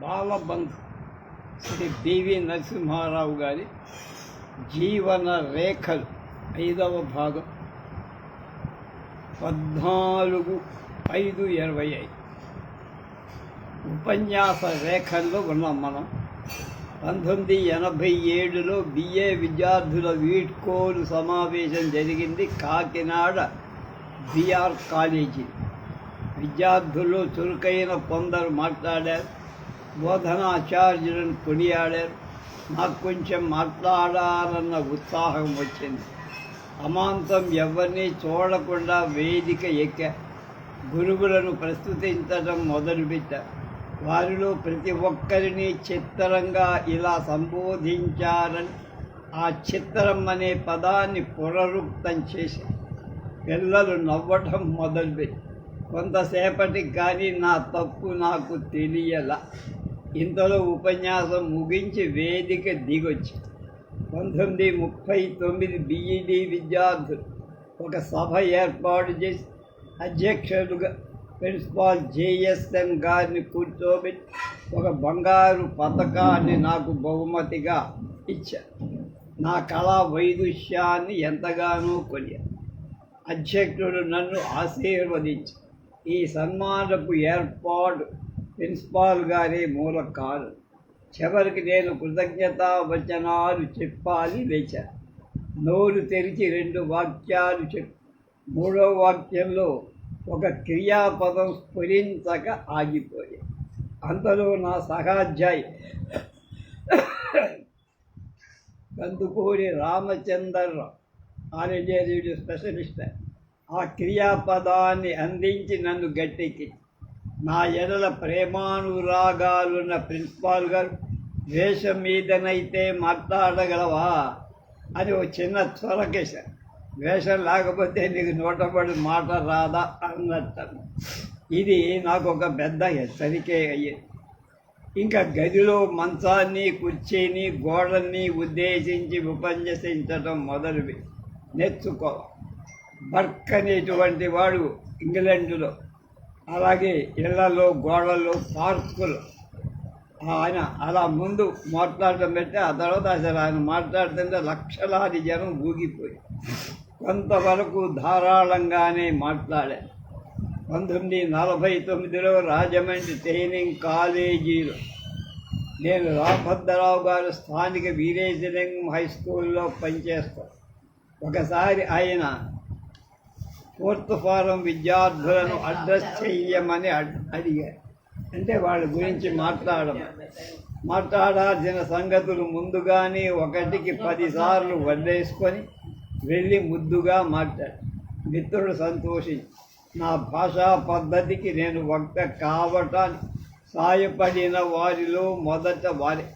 Balabandhu. Shri BV Narasimha Rao గారి జీవన రేఖలు ఐదవ భాగం. పద్నాలుగు ఐదు ఇరవై ఐదు. ఉపన్యాస రేఖల్లో ఉన్నాం మనం. పంతొమ్మిది ఎనభై ఏడులో బిఏ విద్యార్థుల వీడ్కోలు సమావేశం జరిగింది కాకినాడ బిఆర్ కాలేజీ విద్యార్థుల్లో చురుకైన కొందరు మాట్లాడారు. బోధనాచార్యులను కొనియాడారు. నాకు కొంచెం మాట్లాడాలన్న ఉత్సాహం వచ్చింది. అమాంతం ఎవరిని చూడకుండా వేదిక ఎక్క. గురువులను ప్రస్తుతించడం మొదలుపెట్టా. వారిలో ప్రతి ఒక్కరిని చిత్తరంగా ఇలా సంబోధించారని ఆ చిత్తరం అనే పదాన్ని పునరుక్తం చేసి పిల్లలు నవ్వటం మొదలుపెట్టి. కొంతసేపటికి కానీ నా తప్పు నాకు తెలియలా. ఇంతలో ఉపన్యాసం ముగించి వేదిక దిగొచ్చి పంతొమ్మిది ముప్పై తొమ్మిది బిఈడి విద్యార్థులు ఒక సభ ఏర్పాటు చేసి అధ్యక్షుడుగా ప్రిన్సిపాల్ జేఎస్ఎన్ గారిని కూర్చోబెట్టి ఒక బంగారు పథకాన్ని నాకు బహుమతిగా ఇచ్చారు. నా కళా వైదుష్యాన్ని ఎంతగానో కొలియారు. అధ్యక్షుడు నన్ను ఆశీర్వదించి ఈ సన్మానపు ఏర్పాటు ప్రిన్సిపాల్ గారే మూల కారు చివరికి నేను కృతజ్ఞతా వచనాలు చెప్పాలి లేచ నోరు తెరిచి రెండు వాక్యాలు చెప్పి. మూడో వాక్యంలో ఒక క్రియాపదం స్ఫురించక ఆగిపోయి. అంతలో నా సహాధ్యాయి Kandukuri Ramachandrarao All India Radio specialist ఆ క్రియాపదాన్ని అందించి నన్ను గట్టెక్కి నా ఎడల ప్రేమానురాగాలున్న ప్రిన్సిపాల్ గారు వేషం మీదనైతే మాట్లాడగలవా? అని ఒక చిన్న త్వరకేశారు వేషం లేకపోతే నీకు నోటపడి మాట రాదా అన్నట్టు. ఇది నాకు ఒక పెద్ద హెచ్చరికే అయ్యేది ఇంకా గదిలో మంచాన్ని కుర్చీని గోడల్ని ఉద్దేశించి ఉపన్యసించడం మొదలువి. నేర్చుకోవాలి బర్క్ అనేటువంటి వాడు ఇంగ్లాండ్లో. అలాగే ఇళ్ళలో గోడలు పార్కులు. ఆయన అలా ముందు మాట్లాడటం పెట్టి ఆ తర్వాత అసలు ఆయన మాట్లాడుతుంటే లక్షలాది జనం ఊగిపోయి కొంతవరకు ధారాళంగానే మాట్లాడారు. పంతొమ్మిది నలభై తొమ్మిదిలో రాజమండ్రి ట్రైనింగ్ కాలేజీలో నేను రామభద్రరావు గారు స్థానిక వీరేశలింగం హై స్కూల్లో పనిచేస్తాను. ఒకసారి ఆయన ఫోర్త్ ఫారం విద్యార్థులను అడ్రస్ చెయ్యమని అడ్- అడిగారు అంటే వాళ్ళ గురించి మాట్లాడడం మాట్లాడాల్సిన సంగతులు ముందుగానే ఒకటికి పదిసార్లు వడ్డేసుకొని వెళ్ళి ముద్దుగా మాట్లాడు. మిత్రుడు సంతోషించి నా భాషా పద్ధతికి నేను వక్త కావటానికి సాయపడిన వారిలో మొదట వారి.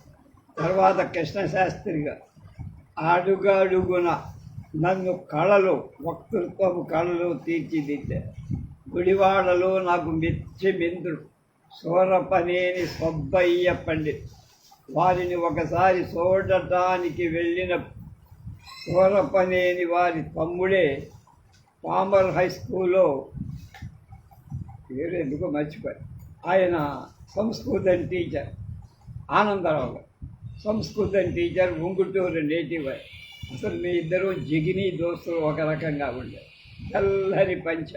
తర్వాత కృష్ణశాస్త్రిగా అడుగడుగున నన్ను కళలు వక్తృత్వపు కళలు తీర్చిదిద్దా. గుడివాడలో నాకు మెచ్చి మింద్రుడు. సూరపనేని సొబ్బయ్య పండిత్. వారిని ఒకసారి చూడటానికి వెళ్ళిన సూరపనేని వారి తమ్ముడే పామర్ హై స్కూల్లో పేరు ఎందుకో మర్చిపోయి ఆయన సంస్కృతం టీచర్. ఆనందరావు. సంస్కృతం టీచర్ ఉంగుటూరు నేటివ్ అసలు మీ ఇద్దరు జిగిని దోస్తులు ఒక రకంగా ఉండేది. తెల్లని పంచ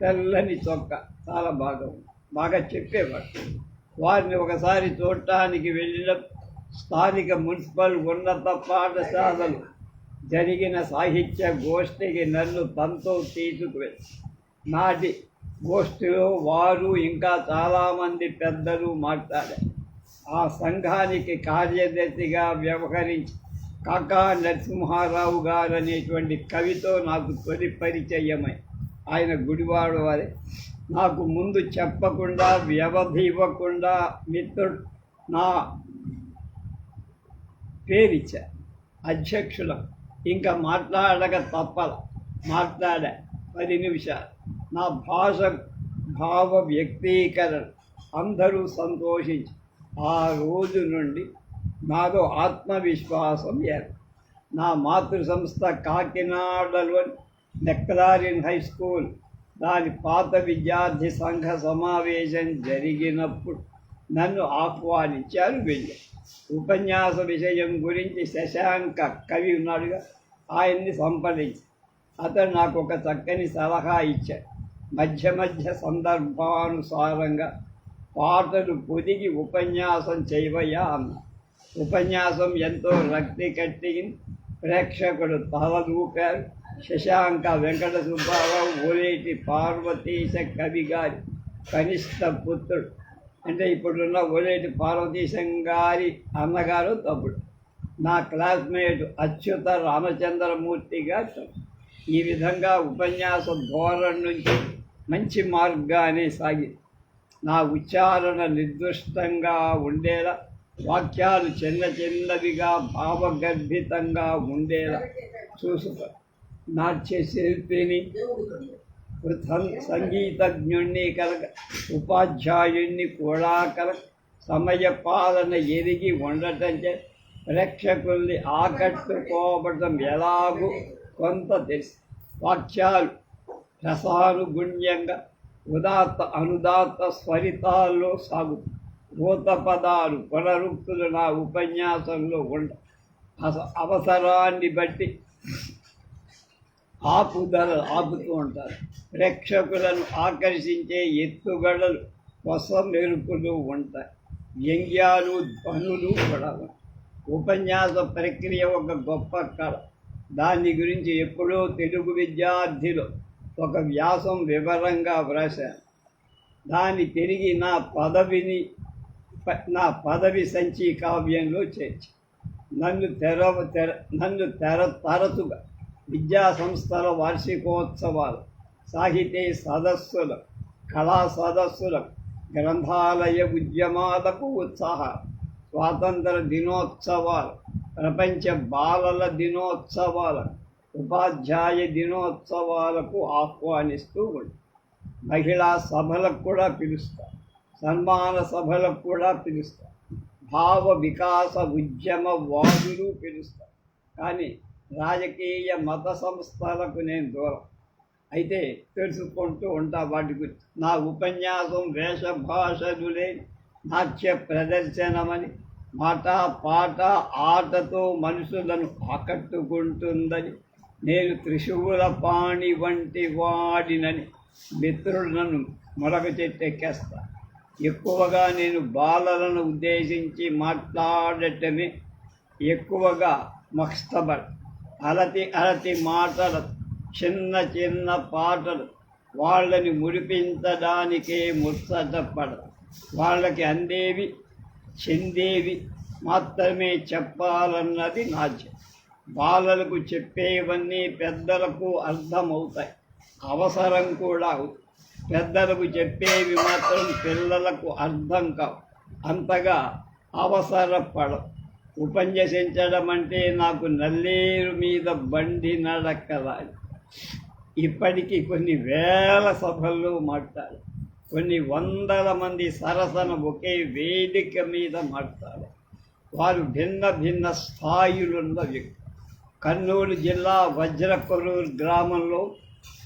తెల్లని చొక్క చాలా బాగా ఉంది. బాగా చెప్పేవాడు వారిని ఒకసారి చూడటానికి వెళ్ళిన స్థానిక మున్సిపల్ ఉన్నత పాఠశాలలు జరిగిన సాహిత్య గోష్ఠికి నన్ను తనతో తీసుకువెళ్ళి నాటి గోష్ఠిలో వారు ఇంకా చాలామంది పెద్దలు మాట్లాడారు. ఆ సంఘానికి కార్యదర్శిగా వ్యవహరించి కాకా నరసింహారావు గారు అనేటువంటి కవితో నాకు తొలి పరిచయమై ఆయన గుడివాడు వారి. నాకు ముందు చెప్పకుండా వ్యవధి ఇవ్వకుండా మిత్రుడు నా పేరిచ్చా అధ్యక్షులం. ఇంకా మాట్లాడక తప్పల. మాట్లాడా. పది నిమిషాలు. నా భాష భావ వ్యక్తీకరణ. అందరూ సంతోషించి. ఆ రోజు నుండి నాలో ఆత్మవిశ్వాసం ఏర్ నా మాతృ సంస్థ కాకినాడలోని నెక్కలారిన్ హై స్కూల్. దాని పాత విద్యార్థి సంఘ సమావేశం జరిగినప్పుడు నన్ను ఆహ్వానించారు వెళ్ళి. ఉపన్యాస విషయం గురించి శశాంక కవి ఉన్నాడుగా ఆయన్ని సంప్రదించి. అతను నాకు ఒక చక్కని సలహా ఇచ్చాడు. మధ్య మధ్య సందర్భానుసారంగా పాటలు పొదిగి ఉపన్యాసం చేయవయ్యా అన్నాడు. ఉపన్యాసం ఎంతో రక్తి కట్టి ప్రేక్షకుడు తలదూపారు శశాంక వెంకట సుబ్బారావు ఓలేటి పార్వతీశ కవి గారి కనిష్ట పుత్రుడు. అంటే ఇప్పుడున్న ఓలేటి పార్వతీశం గారి అన్నగారు తమ్ముడు. నా క్లాస్మేట్ అచ్యుత రామచంద్రమూర్తి గారు. ఈ విధంగా ఉపన్యాస ధోరణి నుంచి మంచి మార్గానే సాగింది నా ఉచ్చారణ నిర్దిష్టంగా ఉండేలా వాక్యాలు చిన్న చిన్నవిగా భావగర్భితంగా ఉండేలా చూసుకో నాట్య శిల్పిని పృథం- సంగీతజ్ఞుణ్ణి కలగ ఉపాధ్యాయుణ్ణి కూడా కలగ సమయ పాలన ఎరిగి ఉండటం చే ప్రేక్షకుల్ని ఆకట్టుకోవడం ఎలాగూ కొంత తెలుసు. వాక్యాలు రసానుగుణ్యంగా ఉదాత్త అనుదాత్త స్వరితాల్లో సాగు భూత పదాలు పునరుక్తులు నా ఉపన్యాసంలో ఉండ అస- అవసరాన్ని బట్టి ఆపుదల ఆపుతూ ఉంటారు. ప్రేక్షకులను ఆకర్షించే ఎత్తుగడలు కొస మెరుపులు ఉంటాయి. వ్యంగ్యాలు ధ్వనులు కూడా ఉపన్యాస ప్రక్రియ ఒక గొప్ప కళ. దాని గురించి ఎప్పుడో తెలుగు విద్యార్థిలో ఒక వ్యాసం వివరంగా వ్రాశాను. దాన్ని తిరిగి నా పదవిని నా పదవి సంచి కావ్యంలో చేర్చి. నన్ను తెర తెర నన్ను తెర తరచుగా విద్యా సంస్థల వార్షికోత్సవాలు సాహితీ సదస్సులు కళా సదస్సులు గ్రంథాలయ ఉద్యమాలకు ఉత్సాహం స్వాతంత్ర దినోత్సవాలు ప్రపంచ బాలల దినోత్సవాలు ఉపాధ్యాయ దినోత్సవాలకు ఆహ్వానిస్తూ ఉంది మహిళా సభలకు కూడా పిలుస్తారు సన్మాన సభలకు కూడా పిలుస్తారు. భావ వికాస ఉద్యమ వాదులు పిలుస్తారు. కానీ రాజకీయ మత సంస్థలకు నేను దూరం. అయితే తెలుసుకుంటూ ఉంటా వాటి గురించి. నా ఉపన్యాసం వేషభాషలులే నాట్య ప్రదర్శనమని మాట పాట ఆటతో మనుషులను ఆకట్టుకుంటుందని నేను త్రిశూల పాణి వంటి వాడినని మిత్రులను నన్ను చెట్టెక్కేస్తాను ఎక్కువగా నేను బాలలను ఉద్దేశించి మాట్లాడటమే ఎక్కువగా మక్స్తబర్ అలతి అలతి మాటలు చిన్న చిన్న పాటలు వాళ్ళని ముడిపించడానికే ముచ్చటపడరు వాళ్ళకి అందేవి చెందేవి మాత్రమే చెప్పాలన్నది నాట్యం బాలలకు చెప్పేవన్నీ పెద్దలకు అర్థమవుతాయి. అవసరం కూడా అవుతాయి పెద్దలకు చెప్పేవి మాత్రం పిల్లలకు అర్థం కావు. అంతగా అవసరపడ ఉపన్యసించడం అంటే నాకు నల్లేరు మీద బండి నడకలాలి ఇప్పటికీ కొన్ని వేల సభల్లో మాట్లాడు. కొన్ని వందల మంది సరసన ఒకే వేదిక మీద మాట్లాడారు వారు భిన్న భిన్న స్థాయిలున్న వ్యక్తి కర్నూలు జిల్లా వజ్రకొరూరు గ్రామంలో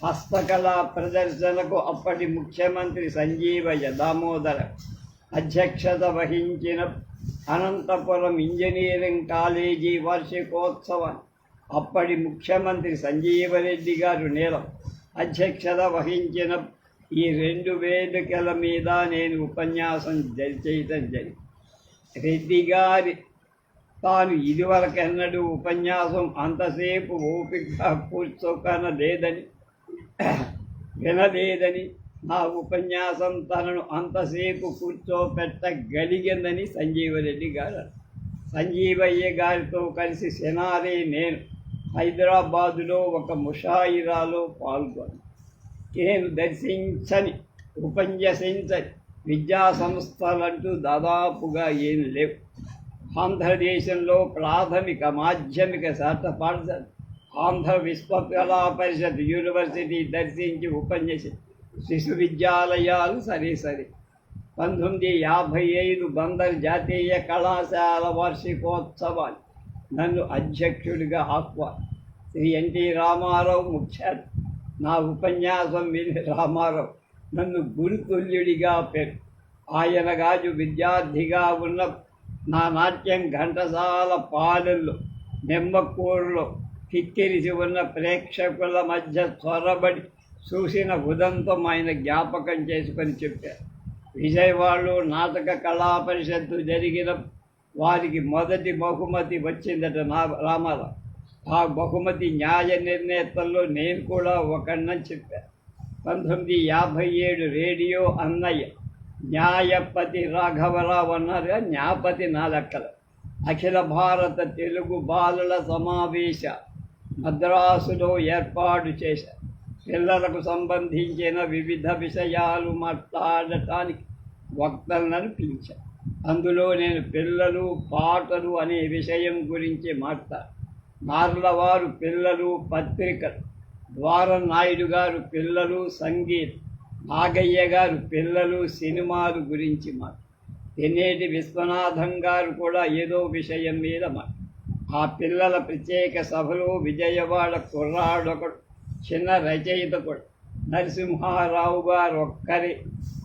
హస్తకళా ప్రదర్శనకు అప్పటి ముఖ్యమంత్రి సంజీవయ్య దామోదర అధ్యక్షత వహించిన అనంతపురం ఇంజనీరింగ్ కాలేజీ వార్షికోత్సవం. అప్పటి ముఖ్యమంత్రి సంజీవరెడ్డి గారు నేలం అధ్యక్షత వహించిన ఈ రెండు వేదికల మీద నేను ఉపన్యాసం జరి- చేయటం జరిగింది రెడ్డి గారి తాను ఇదివరకెన్నడూ ఉపన్యాసం అంతసేపు ఓపిక కూర్చోకన లేదని వినలేదని నా ఉపన్యాసం తనను అంతసేపు కూర్చోపెట్టగలిగిందని సంజీవరెడ్డి గారు సంజీవయ్య గారితో కలిసి సెనారే నేను హైదరాబాదులో ఒక ముషాయిరాలో పాల్గొని నేను దర్శించని ఉపన్యసించని విద్యా సంస్థలంటూ దాదాపుగా ఏం లేవు. ఆంధ్రదేశంలో ప్రాథమిక మాధ్యమిక శాస్త్ర పాఠశాల ఆంధ్ర విశ్వకళా పరిషత్ యూనివర్సిటీ దర్శించి ఉపన్యసి శిశు విద్యాలయాలు సరే సరే. పంతొమ్మిది యాభై ఐదు బందర్ జాతీయ కళాశాల వార్షికోత్సవాలు. నన్ను అధ్యక్షుడిగా ఆహ్వాన్ శ్రీ ఎన్టీ రామారావు ముఖ్య నా ఉపన్యాసం విని రామారావు నన్ను గురుతుల్యుడిగా పేరు. ఆయన గాజు విద్యార్థిగా ఉన్న నా నాట్యం ఘంటసాల పాలెల్లో నిమ్మకూరులో కిక్కిరిసి ఉన్న ప్రేక్షకుల మధ్య చొరబడి చూసిన ఉదంతం ఆయన జ్ఞాపకం చేసుకొని చెప్పారు. విజయవాడలో నాటక కళా పరిషత్తు జరిగిన వారికి మొదటి బహుమతి వచ్చిందట నా రామారావు. ఆ బహుమతి న్యాయ నిర్ణేతల్లో నేను కూడా ఒకన్నని చెప్పాను. పంతొమ్మిది యాభై ఏడు రేడియో అన్నయ్య న్యాయపతి రాఘవరావు అన్నారుగా న్యాపతి నా లెక్కలు. అఖిల భారత తెలుగు బాలుల సమావేశ మద్రాసులో ఏర్పాటు చేశారు పిల్లలకు సంబంధించిన వివిధ విషయాలు మాట్లాడటానికి వక్తలను పిలిచాను అందులో నేను పిల్లలు పాటలు అనే విషయం గురించి మాట్లాడు నార్లవారు పిల్లలు పత్రికలు. ద్వారం నాయుడు గారు పిల్లలు సంగీత్. నాగయ్య గారు పిల్లలు సినిమాలు గురించి మాట తినేటి విశ్వనాథం గారు కూడా ఏదో విషయం మీద మాట ఆ పిల్లల ప్రత్యేక సభలో విజయవాడ కుర్రాడొకడు చిన్న రచయిత కూడా నరసింహారావు గారు ఒక్కరి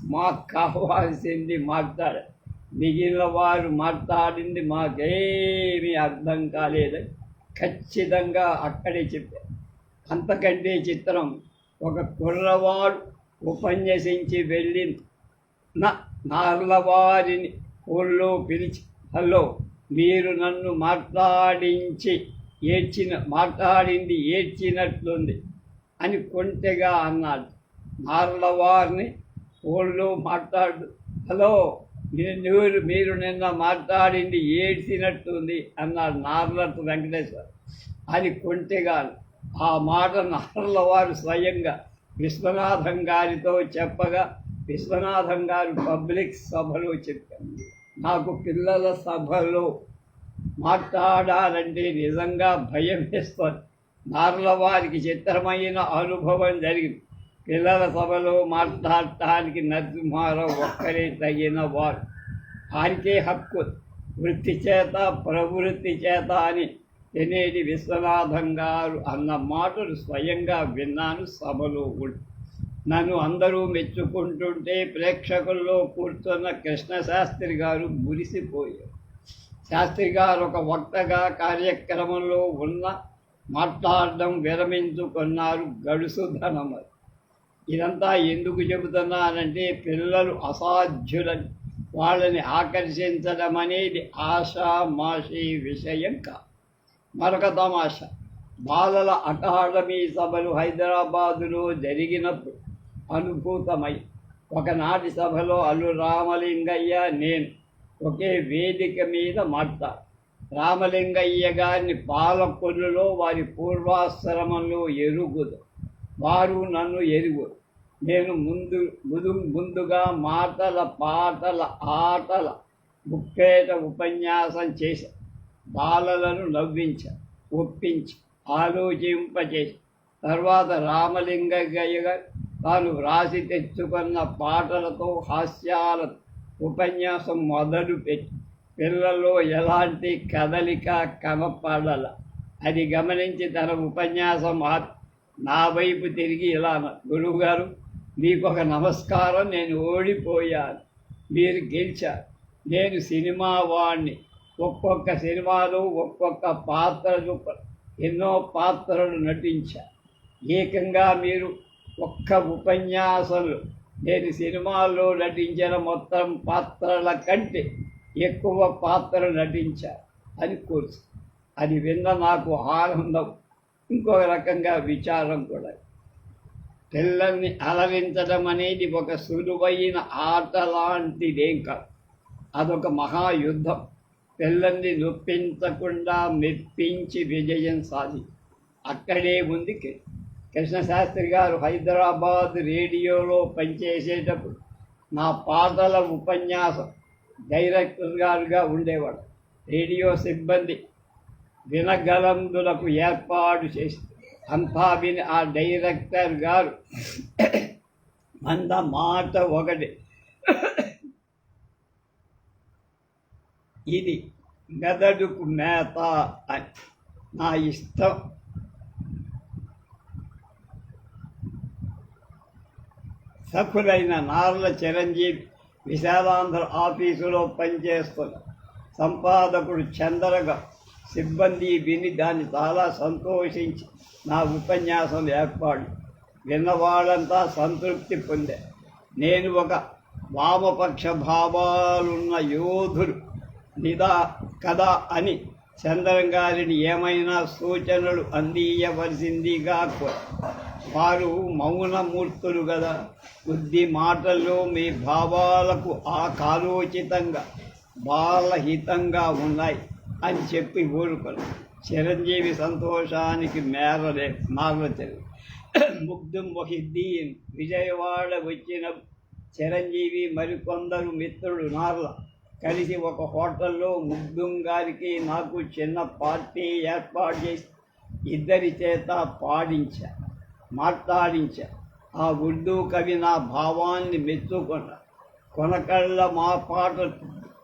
మాకు కావాల్సింది మాట్లాడారు మిగిలిన వారు మాట్లాడింది మాకేమీ అర్థం కాలేదని ఖచ్చితంగా అక్కడే చెప్పారు అంతకంటే చిత్రం ఒక కుర్రవాడు ఉపన్యసించి వెళ్ళి నా నార్లవారిని ఊళ్ళో పిలిచి హలో మీరు నన్ను మాట్లాడించి ఏడ్చిన మాట్లాడింది ఏడ్చినట్లుంది అని కొంటెగా అన్నాడు. నార్లవారిని ఫోన్లో మాట్లాడు. హలో మీరు మీరు నిన్న మాట్లాడింది ఏడ్చినట్టుంది అన్నాడు నార్లత్ వెంకటేశ్వర అది కొంటెగా. ఆ మాట నార్ల వారు స్వయంగా విశ్వనాథం గారితో చెప్పగా విశ్వనాథం గారు పబ్లిక్ సభలో చెప్పారు. నాకు పిల్లల సభలో మాట్లాడాలంటే నిజంగా భయం వేస్తుంది. నార్ల వారికి చిత్రమైన అనుభవం జరిగింది. పిల్లల సభలో మాట్లాడటానికి నరసింహారావు ఒక్కరే తగిన వారు. వారికే హక్కు. వృత్తి చేత ప్రవృత్తి చేత అని తెనేటి విశ్వనాథం గారు అన్న మాటలు స్వయంగా విన్నాను సభలో కూడా. నన్ను అందరూ మెచ్చుకుంటుంటే ప్రేక్షకుల్లో కూర్చున్న కృష్ణశాస్త్రి గారు మురిసిపోయారు. శాస్త్రి గారు ఒక వక్తగా కార్యక్రమంలో ఉన్న మాట్లాడడం విరమించుకున్నారు గడుసు ధనమని ఇదంతా ఎందుకు చెబుతున్నానంటే పిల్లలు అసాధ్యులని వాళ్ళని ఆకర్షించడం అనేది ఆషామాషి విషయం కాదు. మరొక తమాష బాలల అకాడమీ సభలు హైదరాబాదులో జరిగినప్పుడు అనుభూతమై. ఒకనాటి సభలో అల్లు రామలింగయ్య నేను ఒకే వేదిక మీద మాట రామలింగయ్య గారిని పాలకొల్లులో వారి పూర్వాశ్రమంలో ఎరుగుదు. వారు నన్ను ఎరుగురు. నేను ముందు ముదు ముందుగా మాటల పాటల ఆటల ముప్పేట ఉపన్యాసం చేశాను బాలలను నవ్వించ ఒప్పించి ఆలోచింపజేసి తర్వాత రామలింగయ్య గారు తాను వ్రాసి తెచ్చుకున్న పాటలతో హాస్యాల ఉపన్యాసం మొదలు పెట్టి పిల్లల్లో ఎలాంటి కదలిక కనపడల. అది గమనించి తన ఉపన్యాసం నా వైపు తిరిగి ఇలా గురువుగారు మీకు ఒక నమస్కారం నేను ఓడిపోయాను. మీరు గెలిచారు. నేను సినిమా వాణ్ణి. ఒక్కొక్క సినిమాలో ఒక్కొక్క పాత్ర ఎన్నో పాత్రలు నటించా. ఏకంగా మీరు ఒక్క ఉపన్యాసంలో. నేను సినిమాల్లో నటించిన మొత్తం పాత్రల కంటే ఎక్కువ పాత్రలు నటించా అని కోర్సు అది విన్న నాకు ఆనందం. ఇంకొక రకంగా విచారం కూడా. పిల్లల్ని అలరించడం అనేది ఒక సులువైన ఆట లాంటిదేం కాదు. అదొక మహాయుద్ధం. పిల్లల్ని నొప్పించకుండా మెప్పించి విజయం సాధి అక్కడే ఉంది కృష్ణశాస్త్రి గారు హైదరాబాద్ రేడియోలో పనిచేసేటప్పుడు నా పాటల ఉపన్యాసం డైరెక్టర్ గారుగా ఉండేవాడు. రేడియో సిబ్బంది వినగలందులకు ఏర్పాటు చేసి అంతా విని ఆ డైరెక్టర్ గారు మంద మాట ఒకటి. ఇది మెదడుకు మేత అని. నా ఇష్టం సఖులైన నార్ల చిరంజీవి విశాలాంధ్ర ఆఫీసులో పనిచేస్తున్న సంపాదకుడు చందరగా సిబ్బంది విని దాన్ని చాలా సంతోషించి నా ఉపన్యాసం ఏర్పాటు. విన్నవాళ్ళంతా సంతృప్తి పొందే. నేను ఒక వామపక్ష భావాలున్న యోధుడు. నిదా కదా అని చంద్రం గారిని ఏమైనా సూచనలు అందియవలసిందిగా కోరు వారు మౌనమూర్తులు కదా కొద్ది మాటల్లో మీ భావాలకు ఆ కాలోచితంగా బాలహితంగా ఉన్నాయి అని చెప్పి ఊరుకోరు. చిరంజీవి సంతోషానికి మేరలే మారలేదు. ముగ్ధుం మొహిద్దీన్ విజయవాడ వచ్చిన చిరంజీవి మరికొందరు మిత్రుడు నార్ల. కలిసి ఒక హోటల్లో ముగ్ధుం గారికి నాకు చిన్న పార్టీ ఏర్పాటు చేసి ఇద్దరి చేత పాడించారు మాట్లాడించా. ఆ ఉర్దూ కవి నా భావాన్ని మెచ్చుకున్నా కొనకళ్ళ మా పాట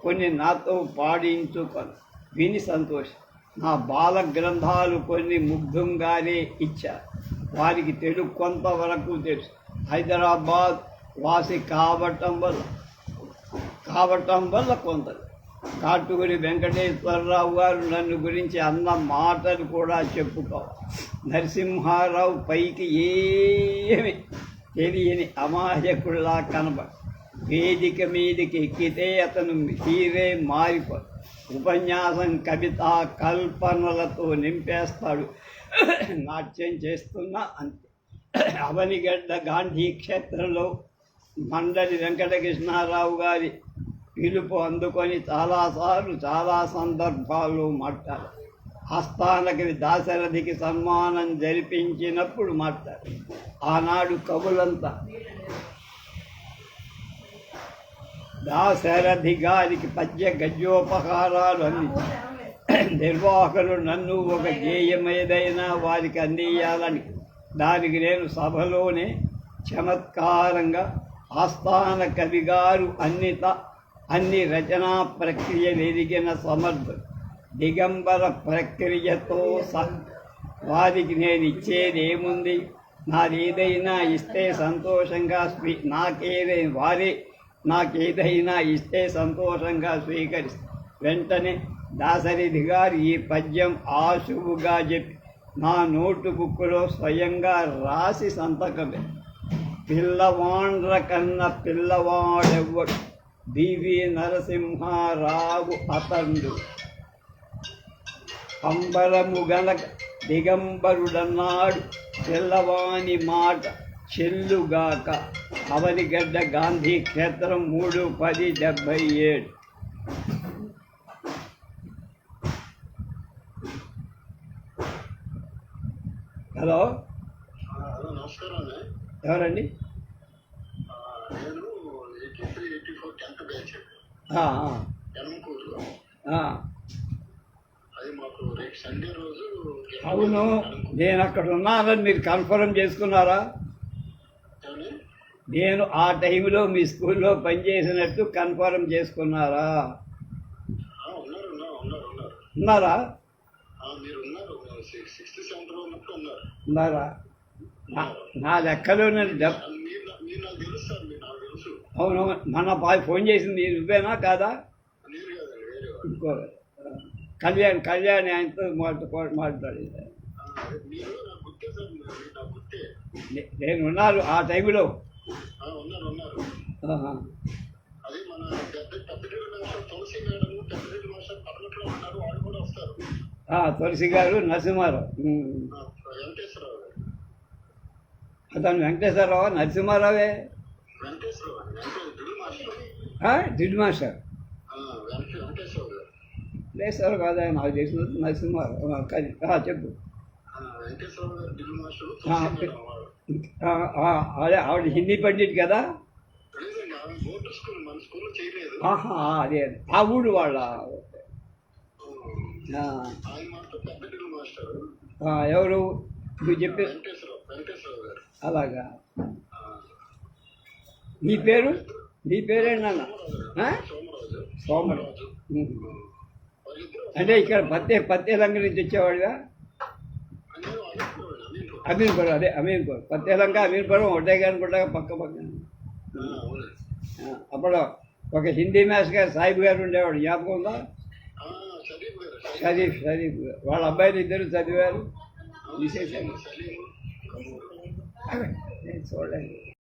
కొన్ని నాతో పాడించుకొని. విని సంతోషం. నా బాల గ్రంథాలు కొన్ని ముగ్ధంగానే ఇచ్చారు వారికి తెలుగు కొంతవరకు తెలుసు. హైదరాబాద్ వాసి కావటం వల్ల కావటం వల్ల కొందరు. కాటుకుడి వెంకటేశ్వరరావు గారు నన్ను గురించి అన్న మాటలు కూడా చెప్పుకోవాలి. నరసింహారావు పైకి ఏమి తెలియని అమాయకుడిలా కనబడు వేదిక మీదకి ఎక్కితే అతను హీరే మారిపో. ఉపన్యాసం కవిత కల్పనలతో నింపేస్తాడు. నాట్యం చేస్తున్నా అంతే. అవనిగడ్డ గాంధీ క్షేత్రంలో మండలి వెంకటకృష్ణారావు గారి పిలుపు అందుకొని చాలాసార్లు చాలా సందర్భాలు మాట్లాడారు. ఆస్థానకి దాశరథికి సన్మానం జరిపించినప్పుడు మాట్లాడు ఆనాడు కవులంతా దాశరథి గారికి పద్య గద్యోపహారాలు అందించారు. నిర్వాహకులు నన్ను ఒక గేయం ఏదైనా వారికి అందియాలని దానికి నేను సభలోనే చమత్కారంగా ఆస్థాన కవి గారు అన్నిత అన్ని రచనా ప్రక్రియ ఎదిగిన సమర్థుడు దిగంబర ప్రక్రియతో స వారికి నేను ఇచ్చేదేముంది? నాదేదైనా ఇస్తే సంతోషంగా స్వీ నాకేదైనా వారే నాకేదైనా ఇస్తే సంతోషంగా స్వీకరిస్తా. వెంటనే దాసరిధి గారు ఈ పద్యం ఆశువుగా చెప్పి నా నోటు బుక్కులో స్వయంగా రాసి సంతకమే. పిల్లవాండ్ర కన్న పిల్లవాడెవ్వడు? బివి నరసింహారావు అతండు. అంబరము గనక దిగంబరుడన్నాడు. పిల్లవాని మాట చెల్లుగాక. అవనిగడ్డ గాంధీ క్షేత్రం మూడు పది డెబ్భై ఏడు. హలో? హలో నమస్కారం అండి. ఎవరండి ఆ, నేను eighty three eighty four tenth batch అది మాకు రేపు సండే రోజు అవును నేను అక్కడ ఉన్నానని మీరు కన్ఫర్మ్ చేసుకున్నారా? నేను ఆ టైంలో మీ స్కూల్లో పనిచేసినట్టు కన్ఫర్మ్ చేసుకున్నారా? ఉన్నారు ఉన్నారు నా లెక్కలో నేను అవును మన బాయ్ ఫోన్ చేసింది నువ్వేనా కాదా? ఇంకో కళ్యాణ్ కళ్యాణ్ ఆయనతో మాట మాట్లాడేది ఆ, అదే మీరు నాకు గుర్తే సార్ మీరు మీరు నాకు గుర్తే నే- నేను ఉన్నాను ఆ టైంలో ఉన్నారు ఉన్నారు తులసి ఉన్నారు గారు. నరసింహారావు అతను వెంకటేశ్వరరావు నరసింహారావే? వెంకటేశ్వర దిడ్ మాస్టర్ ఆ, వెంకట వెంకటేశ్వరరావు గారు. లేస్తారు కాదా నాకు తెలిసినంత నరసింహారావు ఆ, కది- ఆ, చెప్పు అదే ఆవిడ హిందీ పండిట్ కదా? అదే. ఆ ఊడు వాళ్ళ. ఆయన ఎవరు? నువ్వు చెప్పి అలాగా. మీ నీ పేరు? నీ పేరేంటన్న సోమరాజు అంటే ఇక్కడ పత్తే పత్తే లంక నుంచి వచ్చేవాడుగా అమీన్పురం అదే అమీన్పురం పత్తే లంక అమీన్పురం ఒకటే అనుకుంటా పక్క పక్క అప్పుడు ఒక హిందీ మ్యాథ్స్ గారు సాహిబ్ గారు ఉండేవాడు. జ్ఞాపకం ఉందా? షరీఫ్ షరీఫ్ వాళ్ళ అబ్బాయిలు ఇద్దరు చదివారు. విశేషంగా నేను చూడలేదు.